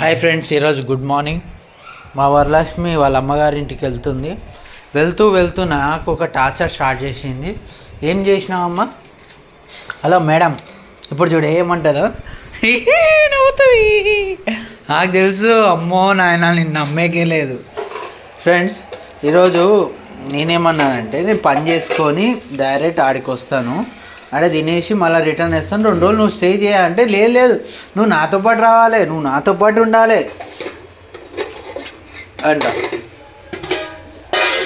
Hi friends ఈరోజు good morning మా వరలక్ష్మి వాళ్ళ అమ్మగారింటికి వెళ్తుంది. వెళ్తూ వెళ్తూ నాకు ఒక టార్చర్ స్టార్ట్ చేసింది. ఏం చేసినావమ్మా? హలో మేడం ఇప్పుడు చూడు ఏమంటుందో. నవ్వుతుంది. నాకు తెలుసు అమ్మో నాయన నిన్ను నమ్మేకే లేదు. ఫ్రెండ్స్ ఈరోజు నేనేమన్నానంటే నేను పని చేసుకొని డైరెక్ట్ ఆడికి వస్తాను అంటే తినేసి మళ్ళీ రిటర్న్ వేస్తాను రెండు రోజులు నువ్వు స్టే చేయాలంటే లేదు లేదు. నువ్వు నాతో పాటు రావాలి నువ్వు నాతో పాటు ఉండాలి. అంట.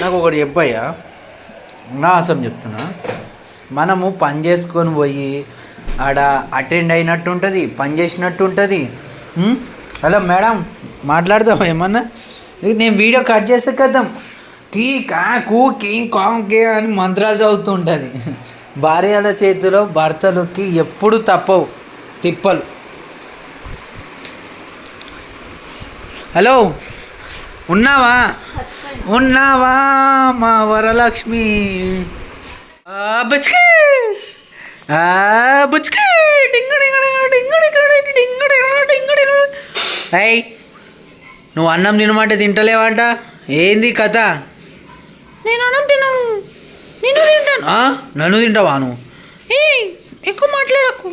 నాకు ఒకటి చెప్పయ్యా. నా ఆసం చెప్తున్నా. మనము పని చేసుకొని పోయి ఆడ అటెండ్ అయినట్టు ఉంటుంది పని చేసినట్టు ఉంటుంది. హలో మేడం మాట్లాడదాం ఏమన్నా? నేను వీడియో కట్ చేస్తే కద్దాం కీ కా కూ కీ కాంగ్ కే అని మంత్రాలు చదువుతూ ఉంటుంది. భార్యల చేతిలో భర్తలకి ఎప్పుడు తప్పవు తిప్పలు హలో ఉన్నావా ఉన్నావా మా వరలక్ష్మి అయ్ నువ్వు అన్నం తినమంటే తింటలేవంట ఏంది కథ నన్ను తింటావా ఎక్కువ మాట్లాడకు.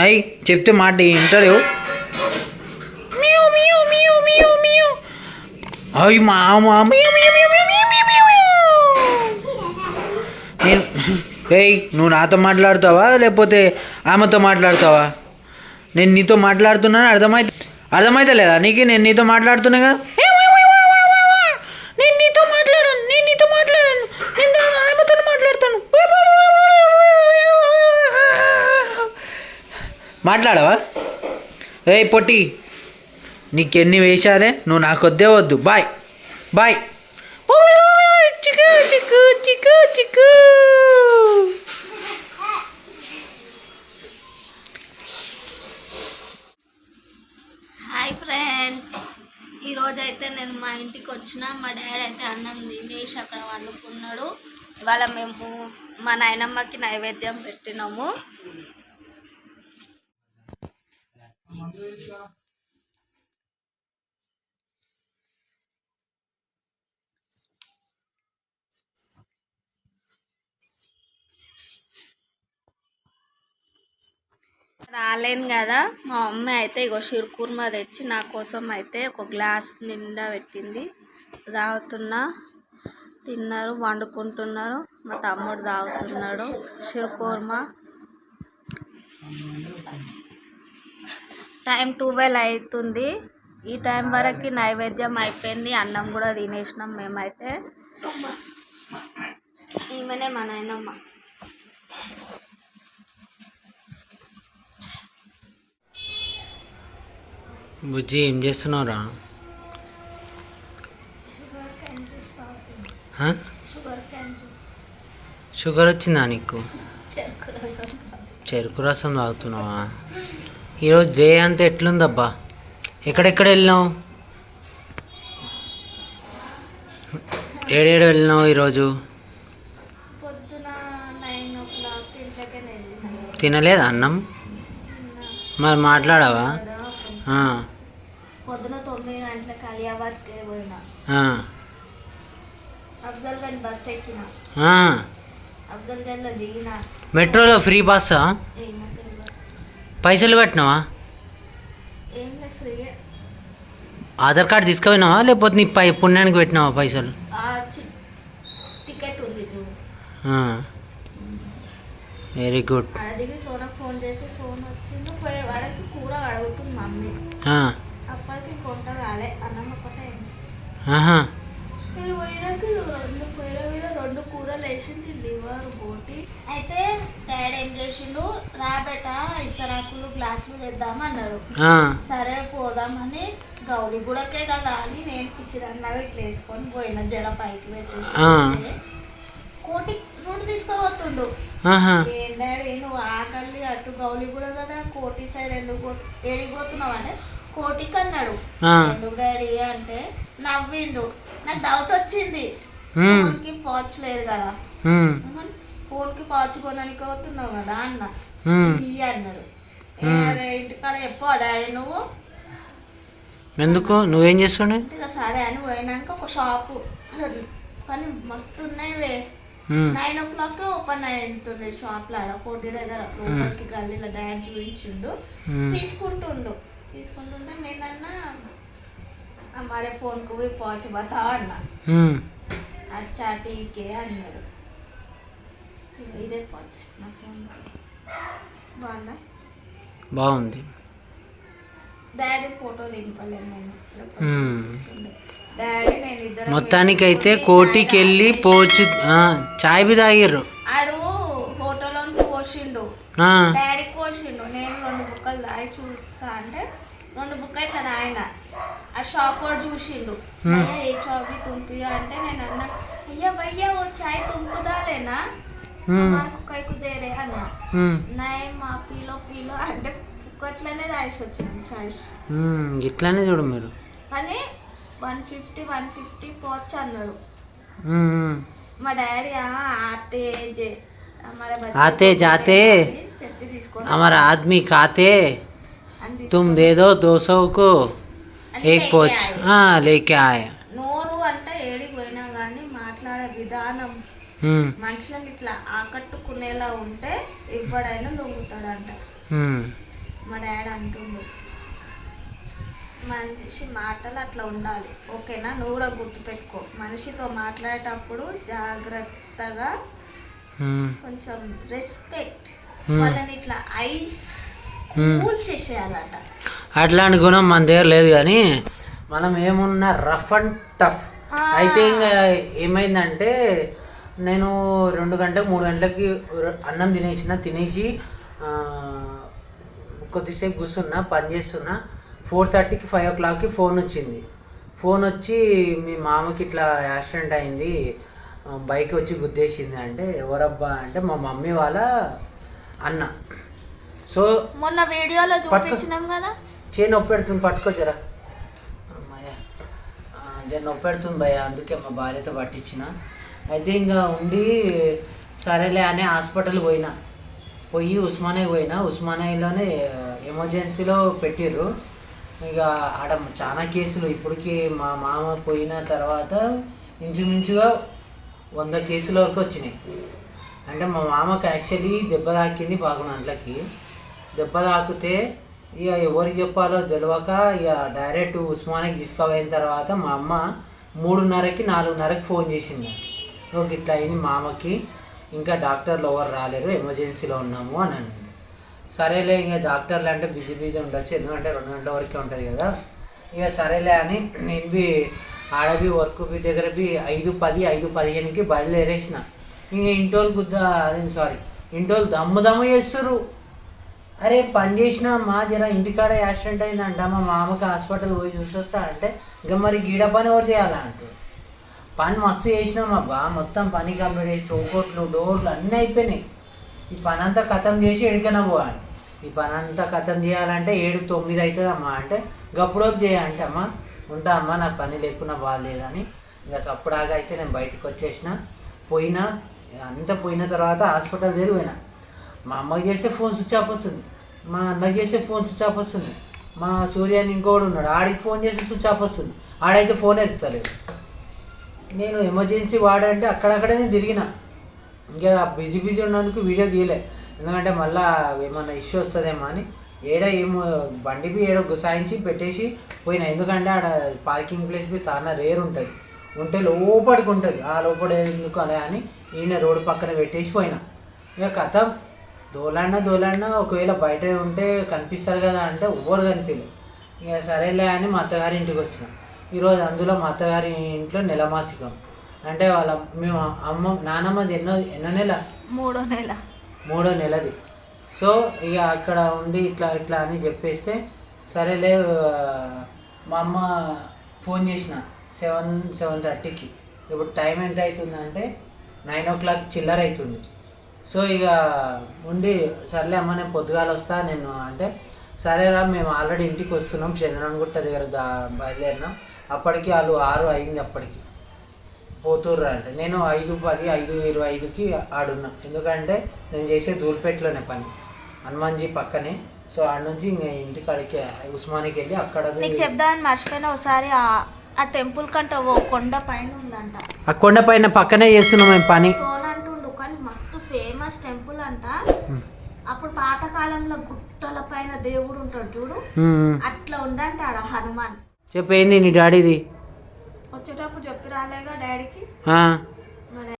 అయ్యి చెప్తే మాట వింటలేవు? అయ్యి మా ఏయ్ నువ్వు నాతో మాట్లాడుతావా? లేకపోతే ఆమెతో మాట్లాడుతావా? నేను నీతో మాట్లాడుతున్నాను అర్థమైతే అర్థమైతే లేదా నీకు నేను నీతో మాట్లాడుతున్నా కదా? మాట్లాడవా? ఏయ్ పొట్టి. నీకెన్ని వేశారే? నువ్వు నాకు వద్దే వద్దు. బాయ్. బాయ్. చిక్కు చిక్కు చిక్కు చిక్కు. హాయ్ ఫ్రెండ్స్ ఈరోజు అయితే నేను మా ఇంటికి వచ్చిన మా డాడీ అయితే అన్నం తినేసి అక్కడ వండుకున్నాడు. ఇవాళ మేము మా నాయనమ్మకి నైవేద్యం పెట్టినాము. రాలేను కదా. మా మమ్మీ అయితే ఇగో షిర్కుర్మా తెచ్చి నా కోసం అయితే ఒక గ్లాస్ నిండా పెట్టింది. తాగుతున్నా తిన్నారు వండుకుంటున్నారు. మా తమ్ముడు తాగుతున్నాడు. షిర్కుర్మా టైం ట్వెల్వ్ అవుతుంది ఈ టైం వరకు నైవేద్యం అయిపోయింది. అన్నం కూడా తినేసినాం మేమైతే. ఈమెనే మా నాయనమ్మ బుజ్జి ఏం చేస్తున్నావురా? హ? షుగర్ వచ్చిందా నీకు? చెరుకు రసం తాగుతున్నావా? ఈరోజు డే అంతా ఎట్లుందబ్బా? ఎక్కడెక్కడ వెళ్ళినావు? ఏడేడు వెళ్ళినావు ఈరోజు? తినలేదా అన్నం? మరి మాట్లాడావా? పొద్దున తొమ్మిది గంటలకు అలియాబాద్కి పోయినా. ఆ, అఫ్జల్గంజ్ బస్ ఎక్కిన. ఆ. అఫ్జల్గంజ్లో దిగిన. మెట్రోలో ఫ్రీ బస్సా? పైసలు పెట్టినావా? ఆధార్ కార్డు తీసుకుపోయినావా? లేకపోతే నీ పై పుణ్యానికి పెట్టినావా పైసలు? వెరీ గుడ్ కూర నేను పోయినాక రెండు పొయ్యిల మీద రెండు కూరలు వేసింది లివర్ బోటి. అయితే డాడీ ఏం చేసిండు రాబెట ఇసరాకులు గ్లాసులు తెద్దామన్నాడు ఆ, సరే పోదామని గౌరీ గుడకే కదా అని నేను పిచ్చిదన్నగా ఇట్లా వేసుకొని పోయిన జడ పైకి పెట్టి. కోటి రోడ్డు తీసుకోబోతుండు ఏం డాడీ నువ్వు ఆకలి అటు గౌలి కూడా కదా కోటి సైడ్ ఎందుకు పోతు ఏడికి పోతున్నావు అంటే కోటికి అన్నాడు. ఎందుకు డాడీ? అంటే నవ్విండు. నాకు డౌట్ వచ్చింది. ఫోన్కి పాచ్ లేదు కదా? ఫోన్కి పాచ్ కొనడానికి అవుతున్నావు కదా అన్న. ఇయ్యి అరే ఇంటికాడ చెప్పు డాడీ నువ్వు. ఎందుకు? నువ్వేం చేస్తుండే? సరే అని పోయినాక ఒక షాపు కానీ మస్తు ఉన్నాయి నైన్ ఓ క్లాక్ ఓపెన్ అవుతుండే షాప్లో ఆడ. కోటి దగ్గర లోపలికి గల్లీలో డాడ్ చూపించిండు. తీసుకుంటుండు. తీసుకుంటుంటే నేనన్నా हमारे फोन को भी पहुंच बताओ అన్న ఉమ్. అచ్చా టీకే అన్నాడు ఇదే పచ్ నా ఫోన్ బాగుందా బాగుంది డాడీ ఫోటో దింపలేను నేను మ్మ్. డాడీ నేను ఇద్దరం మొత్తానికైతే వెళ్ళి కోటికి చాయ్ వెళ్ళి తాగేసి- పోచి ఆ, చాయ్ బి తాగిర్రు ఆడు ఫోటోలోనికి పోసిండు ఆ, డాడీకి పోసిండు నేను రెండు బుక్కలు తాగి చూస్తా అంటే రెండు బుక్కలు ఇట్లా తాగిన ఆ షాప్ వాడు చూసిండు Hmm. అయ్యా ఏ చాబీ తుంపి అంటే నేను అన్నా అయ్యా భయ్యా ఓ చాయ్ తుంపుదాలేనా ఉమ్, మాకు కైకు దేరే అన్నా ఉమ్, నాయ మా పీలో పీలో అంటే కుక్కట్లనే తాగేసి వచ్చినాం చాయ్ ఉమ్, ఇట్లానే చూడు మీరు కానీ వన్ ఫిఫ్టీ వన్ ఫిఫ్టీ పోవచ్చు అన్నాడు ఉమ్, ఉమ్. మా డాడీ "ఆ, ఆతే జే हमारे बच्चे आते को जाते बोले, చెప్పి తీసుకొని हमारा आदमी खाते అని తీసుకొని तुम दे दो दो सौ को ఏక్ లేకే ఆయా. నోరు అంటే ఏడికి పోయినా కానీ మాట్లాడే విధానం. మనుషులను ఇట్లా ఆకట్టుకునేలా ఉంటే ఎవడైనా లొంగుతాడంట. మా డాడ్ అంటుండు. మనిషి మాటలు అట్లా ఉండాలి. ఓకేనా? నువ్వు కూడా గుర్తుపెట్టుకో. మనిషితో మాట్లాడేటప్పుడు జాగ్రత్తగా కొంచెం రెస్పెక్ట్ వాళ్ళని ఇట్లా ఐస్ అట్లాంటి గుణం మన దగ్గర లేదు కానీ మనం ఏమున్నా రఫ్ అండ్ టఫ్. అయితే ఇంకా ఏమైందంటే నేను రెండు గంటలకు మూడు గంటలకి అన్నం తినేసిన తినేసి కొద్దిసేపు కూర్చున్నా పని చేస్తున్నా ఫోర్ థర్టీకి ఫైవ్ ఓ క్లాక్కి ఫోన్ వచ్చింది. ఫోన్ వచ్చి మీ మామకి ఇట్లా యాక్సిడెంట్ అయింది. బైక్ వచ్చి గుద్దేసింది అంటే ఎవరబ్బా అంటే మా మమ్మీ వాళ్ళ అన్న. సో మొన్న వీడియోలో. చూపించినాం కదా. చేయి నొప్పి పెడుతుంది పట్టుకో జరా. నొప్పి పెడుతుంది భయ అందుకే మా భార్యతో పట్టించిన. అయితే ఇంకా ఉండి సరేలే అని హాస్పిటల్ పోయినా. పోయి ఉస్మానియా పోయినా. ఉస్మానియాలోనే ఎమర్జెన్సీలో పెట్టిర్రు. ఇక ఆడ చాలా కేసులు. ఇప్పటికి మా మామ పోయిన తర్వాత ఇంచుమించుగా వంద కేసుల వరకు వచ్చినాయి. అంటే మా మామకి యాక్చువల్లీ దెబ్బ తాకింది బాగున్నట్లకి దెబ్బ తాకితే ఇక ఎవరికి చెప్పాలో తెలియక ఇక డైరెక్ట్ ఉస్మానికి తీసుకుపోయిన తర్వాత మా అమ్మ మూడున్నరకి నాలుగున్నరకి ఫోన్ చేసింది. నాకు ఇట్లా అయింది మామకి ఇంకా డాక్టర్లు ఎవరు రాలేరు ఎమర్జెన్సీలో ఉన్నాము అని అన్నాను సరేలే ఇంకా డాక్టర్లు అంటే బిజీ బిజీ ఉండొచ్చు ఎందుకంటే రెండు గంటల వరకే ఉంటుంది కదా. ఇక సరేలే అని నేను బి ఆడబి వర్క్ బి దగ్గర బి ఐదు పది ఐదు పదిహేనుకి బయలుదేరేసిన. ఇంక ఇంటోళ్ళు గుద్ద అదే సారీ ఇంటోళ్ళు దమ్ము దమ్ము చేస్తారు అరే పని చేసిన మా జర ఇంటికాడ యాక్సిడెంట్ అయిందంట. మా మామకి హాస్పిటల్ పోయి చూసి వస్తా అంటే ఇంకా మరి గీడ పని ఎవరు చేయాలా? అంటారు పని మస్తు చేసినాం అబ్బా. మొత్తం పని కంప్లీట్ చేసి చౌకోట్లు డోర్లు అన్నీ అయిపోయినాయి. ఈ పని అంతా ఖతం చేసి ఎడికైనా పోవాలి. ఈ పని అంతా ఖతం చేయాలంటే ఏడు తొమ్మిది అవుతుంది అమ్మా అంటే గప్పుడోపు చేయాలంటే అమ్మా ఉంటా అమ్మా నాకు పని లేకున్నా బాగాలేదని ఇంకా సప్పుడాగా అయితే నేను బయటకు వచ్చేసిన. పోయినా అంతా పోయిన తర్వాత హాస్పిటల్ దగ్గర మా అమ్మకి చేస్తే ఫోన్ స్విచ్ ఆఫ్ వస్తుంది. మా అన్న చేసే ఫోన్ స్విచ్ ఆఫ్ వస్తుంది. మా సూర్యాని ఇంకోడు ఉన్నాడు. ఆడికి ఫోన్ చేస్తే స్విచ్ ఆఫ్ వస్తుంది. ఆడైతే ఫోన్ ఎత్తుతలేదు. నేను ఎమర్జెన్సీ వాడంటే అక్కడక్కడే నేను తిరిగిన. ఇంకా బిజీ బిజీ ఉన్నందుకు వీడియో తీయలే. ఎందుకంటే మళ్ళా ఏమన్నా ఇష్యూ వస్తుందేమో అని. ఏడ ఏమో బండి బి ఏడో గుసాయించి పెట్టేసి పోయినా. ఎందుకంటే ఆడ పార్కింగ్ ప్లేస్ బి తాన రేర్ ఉంటుంది. ఉంటే లోపడికి ఉంటుంది. ఆ లోపల ఎందుకు అలా అని ఈయన రోడ్డు పక్కన పెట్టేసి పోయినా. ఇక కథ దోలాడినా దోలాడినా ఒకవేళ బయట ఉంటే కనిపిస్తారు కదా అంటే ఎవ్వరు కనిపించలేదు ఇక సరేలే అని మా అత్తగారి ఇంటికి వచ్చిన. ఈరోజు అందులో మా అత్తగారి ఇంట్లో నెలమాసికం. అంటే వాళ్ళ మేము అమ్మ నానమ్మది ఎన్నో ఎన్నో నెల? మూడో నెల. మూడో నెలది. సో ఇక అక్కడ ఉండి ఇట్లా ఇట్లా అని చెప్పేస్తే సరేలే మా అమ్మ ఫోన్ చేసిన సెవెన్ సెవెన్ థర్టీకి. ఇప్పుడు టైం ఎంత అవుతుందంటే నైన్ ఓ క్లాక్ చిల్లర అవుతుంది. సో ఇక ఉండి సర్లే అమ్మ నేను పొద్దుగాల వస్తా నేను అంటే సరేరా మేము ఆల్రెడీ ఇంటికి వస్తున్నాం చంద్రనగుట్ట దగ్గర దా బయలుదేరినాం. అప్పటికి వాళ్ళు ఆరు అయింది అప్పటికి. పోతుర్రా అంటే. నేను ఐదు పది ఐదు ఇరవై ఐదుకి ఆడున్నా. ఎందుకంటే నేను చేసే దూర్పేటలోనే పని. హనుమాన్జీ పక్కనే. సో ఆడ నుంచి ఇంకా ఇంటికి అడిగి ఉస్మానికి వెళ్ళి అక్కడ నీకు చెప్దామని మర్చిపోయిన ఒకసారి ఆ టెంపుల్ కంటే ఓ కొండ పైన ఉందంట. ఆ కొండ పైన పక్కనే చేస్తున్నాం మేము పని. పాతకాలంలో గుట్టల పైన దేవుడు ఉంటాడు చూడు. అట్లా ఉందంట ఆడ హనుమాన్. చెప్పేంది నీ డాడీది? వచ్చేటప్పుడు చెప్పి రాలేగా డాడీకి?